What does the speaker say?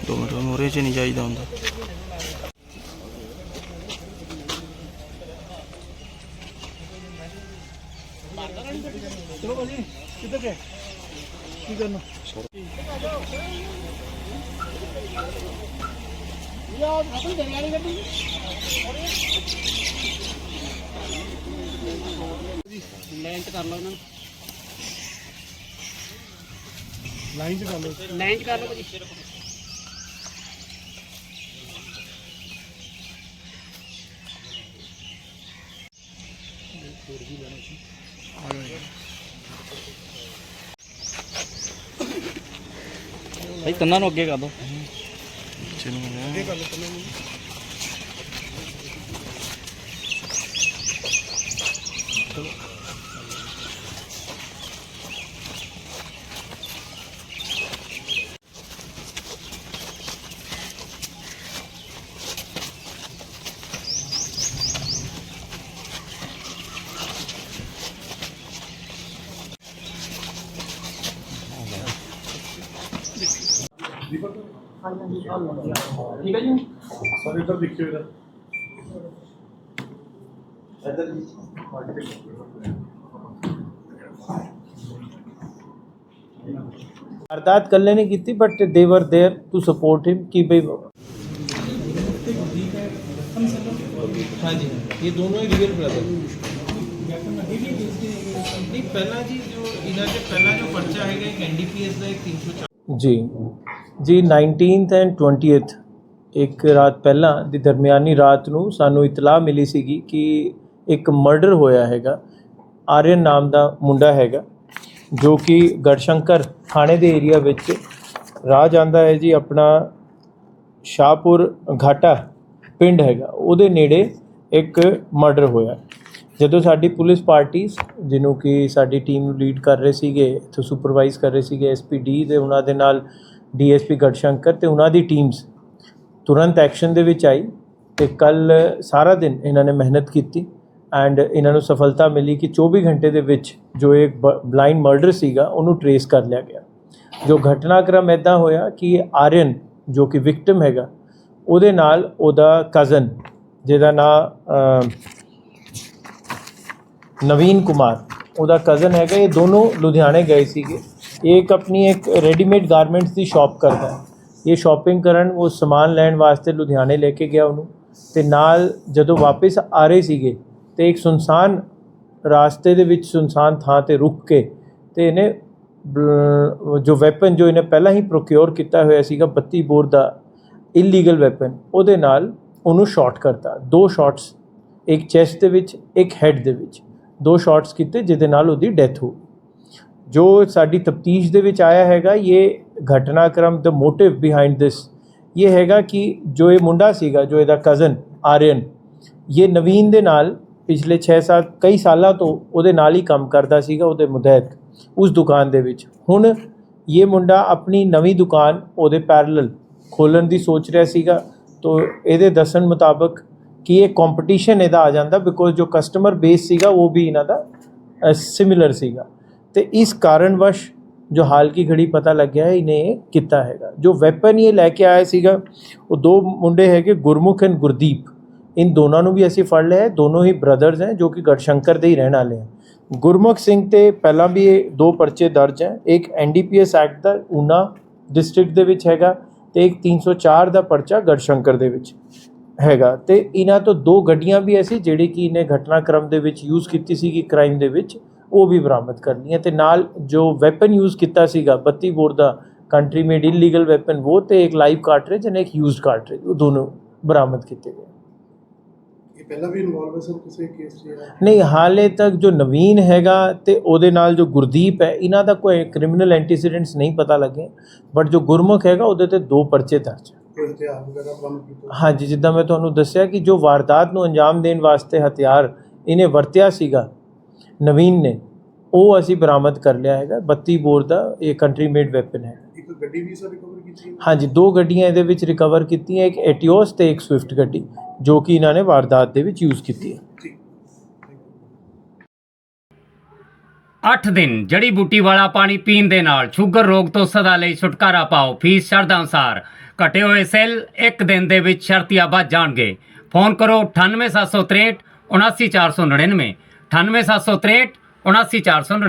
Tomato મરે છે ને જાય દઉં ચલો પછી કીધું કે શું કરવાનું ਚ ਕਰ ਲਓ ਉਹਨਾਂ ਨੂੰ। ਲਾਈਨ 'ਚ ਕਰ ਲਓ। ਲਾਈਨ ਚ ਕਰ ਲਓ ਭਾਜੀ। ਭਾਈ ਕੰਨਾਂ ਨੂੰ ਅੱਗੇ ਕਰ ਦੋ। ਚਲੋ ਅੱਗੇ ਕਰ ਲਓ ठीक है जी सर इधर देखिए इधर इधर वारदात कर लेने की थी but they were there to support him की भाई हाँ जी ये दोनों ही रियल ब्रदर नहीं पहला जी जो इधर जो पहला जो पर्चा है एक एनडीपीएस का एक तीन सौ जी। ਜੀ 19th ਐਂਡ 20th ਇੱਕ ਰਾਤ ਪਹਿਲਾਂ ਦੀ ਦਰਮਿਆਨੀ ਰਾਤ ਨੂੰ ਸਾਨੂੰ ਇਤਲਾਹ ਮਿਲੀ ਸੀਗੀ ਕਿ ਇੱਕ ਮਰਡਰ ਹੋਇਆ ਹੈਗਾ। ਆਰੀਅਨ ਨਾਮ ਦਾ ਮੁੰਡਾ ਹੈਗਾ, ਜੋ ਕਿ ਗੜਸ਼ੰਕਰ ਥਾਣੇ ਦੇ ਏਰੀਆ ਵਿੱਚ ਰਾਹ ਜਾਂਦਾ ਹੈ ਜੀ, ਆਪਣਾ ਸ਼ਾਹਪੁਰ ਘਾਟਾ ਪਿੰਡ ਹੈਗਾ। ਉਹਦੇ ਨੇੜੇ ਇੱਕ ਮਰਡਰ ਹੋਇਆ। ਜਦੋਂ ਸਾਡੀ ਪੁਲਿਸ ਪਾਰਟੀ ਜਿਹਨੂੰ ਕਿ ਸਾਡੀ ਟੀਮ ਨੂੰ ਲੀਡ ਕਰ ਰਹੇ ਸੀਗੇ, ਇੱਥੇ ਸੁਪਰਵਾਈਜ਼ ਕਰ ਰਹੇ ਸੀਗੇ ਐਸਪੀਡੀ ਦੇ, ਉਹਨਾਂ ਦੇ ਨਾਲ ਡੀਐਸਪੀ ਗੜਸ਼ੰਕਰ ਤੇ ਉਹਨਾਂ ਦੀ ਟੀਮਸ ਤੁਰੰਤ ਐਕਸ਼ਨ ਦੇ ਵਿੱਚ ਆਈ ਤੇ ਕੱਲ ਸਾਰਾ ਦਿਨ ਇਹਨਾਂ ਨੇ ਮਿਹਨਤ ਕੀਤੀ ਐਂਡ ਇਹਨਾਂ ਨੂੰ ਸਫਲਤਾ ਮਿਲੀ ਕਿ 24 ਘੰਟੇ ਦੇ ਵਿੱਚ ਜੋ ਇੱਕ ਬਲਾਈਂਡ ਮਰਡਰ ਸੀਗਾ ਉਹਨੂੰ ਟਰੇਸ ਕਰ ਲਿਆ ਗਿਆ। ਜੋ ਘਟਨਾਕ੍ਰਮ ਇਦਾਂ ਹੋਇਆ ਕਿ ਆਰੀਅਨ ਜੋ ਕਿ ਵਿਕਟਮ ਹੈਗਾ, ਉਹਦੇ ਨਾਲ ਉਹਦਾ ਕਜ਼ਨ ਜਿਹਦਾ ਨਾਂ ਨਵੀਨ ਕੁਮਾਰ, ਉਹਦਾ ਕਜ਼ਨ ਹੈਗਾ, ਇਹ ਦੋਨੋਂ ਲੁਧਿਆਣੇ ਗਏ ਸੀਗੇ। ਇਹ ਇੱਕ ਆਪਣੀ ਇੱਕ ਰੈਡੀਮੇਡ ਗਾਰਮੈਂਟਸ ਦੀ ਸ਼ਾਪ ਕਰਦਾ ਇਹ ਸ਼ਾਪਿੰਗ ਕਰਨ ਉਹ ਸਮਾਨ ਲੈਣ ਵਾਸਤੇ ਲੁਧਿਆਣੇ ਲੈ ਕੇ ਗਿਆ ਉਹਨੂੰ ਤੇ ਨਾਲ ਜਦੋਂ ਵਾਪਸ ਆ ਰਹੇ ਸੀਗੇ ਤੇ ਇੱਕ ਸੁਨਸਾਨ ਰਾਸਤੇ ਦੇ ਵਿੱਚ ਸੁਨਸਾਨ ਥਾਂ ਤੇ ਰੁਕ ਕੇ ਤੇ ਇਹਨੇ ਜੋ ਵੈਪਨ ਜੋ ਇਹਨੇ ਪਹਿਲਾਂ ਹੀ ਪ੍ਰੋਕਿਉਰ ਕੀਤਾ ਹੋਇਆ ਸੀਗਾ 32 ਬੋਰ ਦਾ ਇਲੀਗਲ ਵੈਪਨ ਉਹਦੇ ਨਾਲ ਉਹਨੂੰ ਸ਼ਾਟ ਕਰਤਾ ਦੋ ਸ਼ਾਟਸ ਇੱਕ ਚੈਸਟ ਦੇ ਵਿੱਚ ਇੱਕ ਹੈਡ ਦੇ ਵਿੱਚ ਦੋ ਸ਼ਾਟਸ ਕੀਤੇ ਜਿਹਦੇ ਨਾਲ ਉਹਦੀ ਡੈਥ ਹੋ ਜੋ ਸਾਡੀ ਤਫਤੀਸ਼ ਦੇ ਵਿੱਚ ਆਇਆ ਹੈਗਾ, ਇਹ ਘਟਨਾਕ੍ਰਮ ਦਾ ਮੋਟਿਵ ਬਿਹਾਈਂਡ ਦਿਸ ਇਹ ਹੈਗਾ ਕਿ ਜੋ ਇਹ ਮੁੰਡਾ ਸੀਗਾ, ਜੋ ਇਹਦਾ ਕਜ਼ਨ ਆਰੀਅਨ, ਇਹ ਨਵੀਨ ਦੇ ਨਾਲ ਪਿਛਲੇ 6-7 ਕਈ ਸਾਲਾਂ ਤੋਂ ਉਹਦੇ ਨਾਲ ਹੀ ਕੰਮ ਕਰਦਾ ਸੀਗਾ, ਉਹਦੇ ਮੁਤਹਿਤ ਉਸ ਦੁਕਾਨ ਦੇ ਵਿੱਚ। ਹੁਣ ਇਹ ਮੁੰਡਾ ਆਪਣੀ ਨਵੀਂ ਦੁਕਾਨ ਉਹਦੇ ਪੈਰਲਲ ਖੋਲਣ ਦੀ ਸੋਚ ਰਿਹਾ ਸੀਗਾ, ਤੋ ਇਹਦੇ ਦੱਸਣ ਮੁਤਾਬਕ ਕਿ ਇਹ ਕੰਪੀਟੀਸ਼ਨ ਇਹਦਾ ਆ ਜਾਂਦਾ ਬਿਕੋਜ਼ ਜੋ ਕਸਟਮਰ ਬੇਸ ਸੀਗਾ, ਉਹ ਵੀ ਇਹਨਾਂ ਦਾ ਸਿਮਿਲਰ ਸੀਗਾ। ਤੇ ਇਸ ਕਾਰਨਵਸ਼ ਜੋ ਹਾਲ ਕੀ ਘੜੀ ਪਤਾ ਲੱਗਿਆ ਹੈ, ਇਹਨੇ ਇਹ ਕੀਤਾ ਹੈਗਾ। ਜੋ ਵੈਪਨ ਇਹ ਲੈ ਕੇ ਆਇਆ ਸੀਗਾ, ਉਹ ਦੋ ਮੁੰਡੇ ਹੈਗੇ, ਗੁਰਮੁਖ ਐਂਡ ਗੁਰਦੀਪ। ਇਨ ਦੋਨਾਂ ਨੂੰ ਵੀ ਅਸੀਂ ਫੜ ਲਿਆ ਹੈ, ਦੋਨੋਂ ਹੀ ਬ੍ਰਦਰਸ ਹੈ, ਜੋ ਕਿ ਗੜਸ਼ੰਕਰ ਦੇ ਹੀ ਰਹਿਣ ਵਾਲੇ ਹੈ। ਗੁਰਮੁਖ ਸਿੰਘ ਤੇ ਪਹਿਲਾਂ ਵੀ ਇਹ ਦੋ ਪਰਚੇ ਦਰਜ ਹੈ। ਇੱਕ ਐਨਡੀਪੀਐਸ ਐਕਟ ਦਾ ਊਨਾ ਡਿਸਟ੍ਰਿਕਟ ਦੇ ਵਿੱਚ ਹੈਗਾ ਤੇ ਇੱਕ 304 ਦਾ ਪਰਚਾ ਗੜਸ਼ੰਕਰ ਦੇ ਵਿੱਚ ਹੈਗਾ। ਤੇ ਇਹਨਾਂ ਤੋਂ ਦੋ ਗੱਡੀਆਂ ਵੀ ਐਸੀ, ਜਿਹੜੀ ਕਿ ਇਹਨੇ ਘਟਨਾਕ੍ਰਮ ਦੇ ਵਿੱਚ ਯੂਜ਼ ਕੀਤੀ ਸੀਗੀ ਕ੍ਰਾਈਮ ਦੇ ਵਿੱਚ। ਉਹ ਵੀ ਬਰਾਮਦ ਕਰ ਲਈਆਂ ਤੇ ਨਾਲ ਜੋ ਵੈਪਨ ਯੂਜ਼ ਕੀਤਾ ਸੀਗਾ 32 ਬੋਰ ਦਾ ਕੰਟਰੀ ਮੇਡ ਇਲੀਗਲ ਵੈਪਨ ਉਹ ਤੇ ਇੱਕ ਲਾਈਵ ਕਾਰਟ੍ਰਿਜ ਐਂਡ ਇੱਕ ਯੂਜ਼ਡ ਕਾਰਟ੍ਰਿਜ ਉਹ ਦੋਨੋਂ ਬਰਾਮਦ ਕੀਤੇ ਗਏ। ਇਹ ਪਹਿਲਾਂ ਵੀ ਇਨਵੋਲਵ ਹੈ ਸਰ ਕਿਸੇ ਕੇਸ 'ਚ ਜਾਂ? ਨਹੀਂ ਹਾਲੇ ਤੱਕ ਜੋ ਨਵੀਨ ਹੈਗਾ ਤੇ ਉਹਦੇ ਨਾਲ ਜੋ ਗੁਰਦੀਪ ਹੈ ਇਹਨਾਂ ਦਾ ਕੋਈ ਕ੍ਰਿਮੀਨਲ ਐਂਟੀਸੀਡੈਂਟਸ ਨਹੀਂ ਪਤਾ ਲੱਗੇ ਬਟ ਜੋ ਗੁਰਮੁਖ ਹੈਗਾ ਉਹਦੇ ਤੇ ਦੋ ਪਰਚੇ ਦਰਜ ਹੈ। ਹਾਂਜੀ ਜਿੱਦਾਂ ਮੈਂ ਤੁਹਾਨੂੰ ਦੱਸਿਆ ਕਿ ਜੋ ਵਾਰਦਾਤ ਨੂੰ ਅੰਜਾਮ ਦੇਣ ਵਾਸਤੇ ਹਥਿਆਰ ਇਹਨੇ ਵਰਤਿਆ ਸੀਗਾ ਨਵੀਨ ਨੇ ਉਹ ਅਸੀਂ ਬਰਾਮਦ ਕਰ ਲਿਆ ਹੈਗਾ 32 ਬੋਰ ਦਾ ਇਹ ਕੰਟਰੀ ਮੇਡ ਵੈਪਨ ਹੈ। ਇੱਕ ਗੱਡੀ ਵੀ ਸਰ ਰਿਕਵਰ ਕੀਤੀ ਹੈ? ਹਾਂਜੀ ਦੋ ਗੱਡੀਆਂ ਇਹਦੇ ਵਿੱਚ ਰਿਕਵਰ ਕੀਤੀਆਂ ਇੱਕ ਐਟੀਓਸ ਤੇ ਇੱਕ ਸਵਿਫਟ ਗੱਡੀ ਜੋ ਕਿ ਇਹਨਾਂ ਨੇ ਵਾਰਦਾਤ ਦੇ ਵਿੱਚ ਯੂਜ਼ ਕੀਤੀ ਹੈ। ਠੀਕ। 8 ਦਿਨ ਜੜੀ ਬੂਟੀ ਵਾਲਾ ਪਾਣੀ ਪੀਣ ਦੇ ਨਾਲ ਸ਼ੂਗਰ ਰੋਗ ਤੋਂ ਸਦਾ ਲਈ ਛੁਟਕਾਰਾ ਪਾਓ ਫੀਸ ਸ਼ਰਧਾ ਅਨੁਸਾਰ। ਘਟੇ ਹੋਏ ਸੈੱਲ ਇੱਕ ਦਿਨ ਦੇ ਵਿੱਚ ਸ਼ਰਤੀਆ ਵੱਧ ਜਾਣਗੇ। ਫੋਨ ਕਰੋ 98763 79499 98763 79499